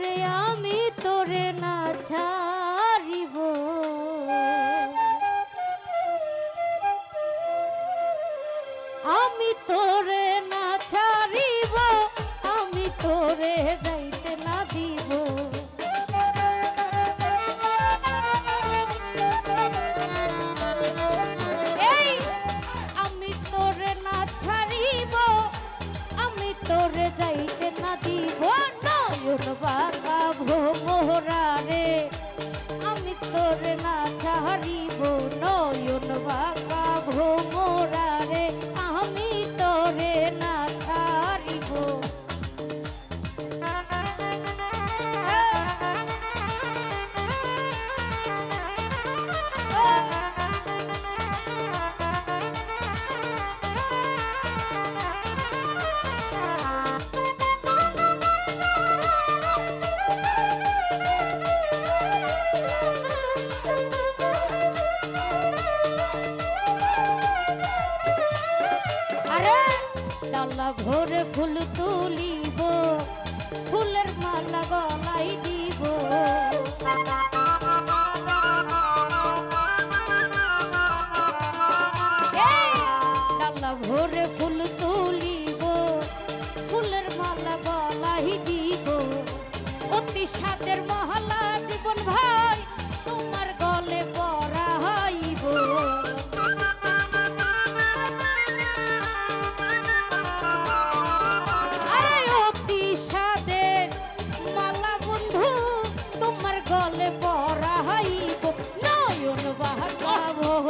这样。ভুল তো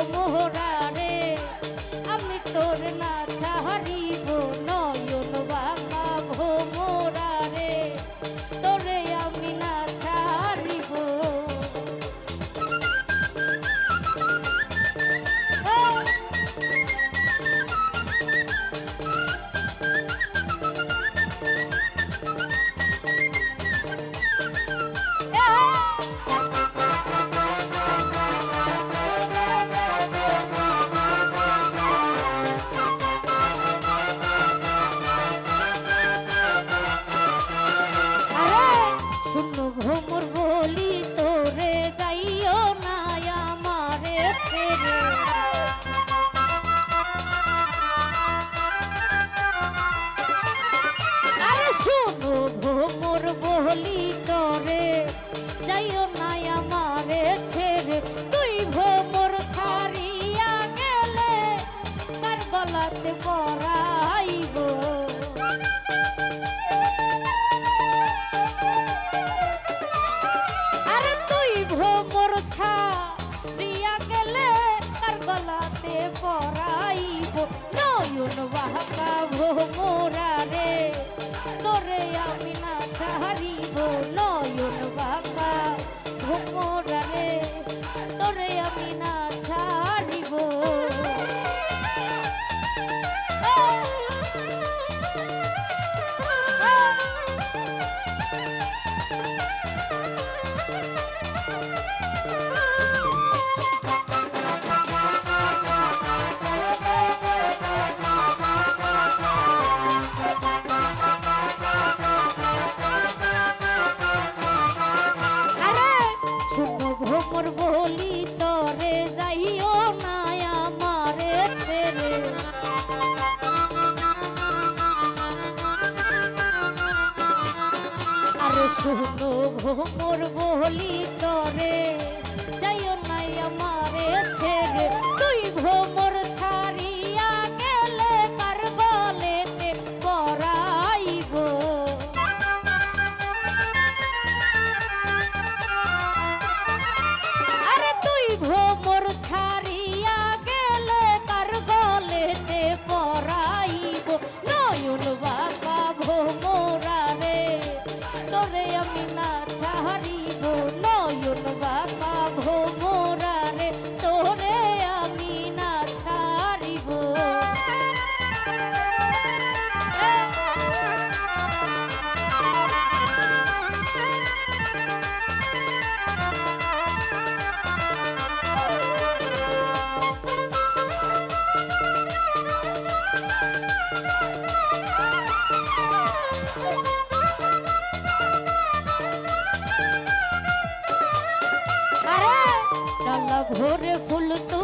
morro, la devora. শুকনো ভোমর বলি তরে। ভোর ফুল তো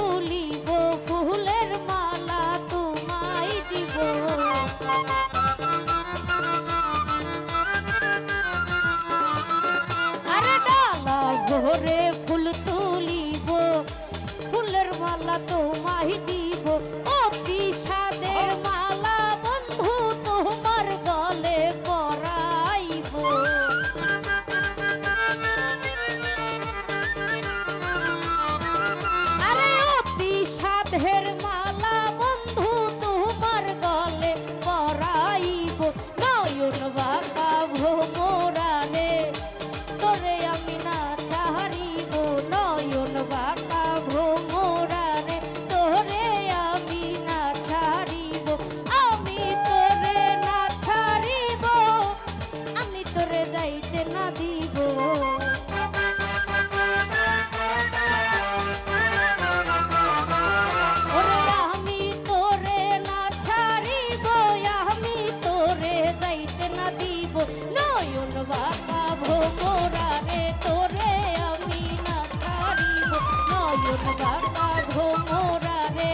যাব নয়ন বাবা ভোমরারে তোরে আমি না ছাড়িব। নয়ন বাবা ভোমরারে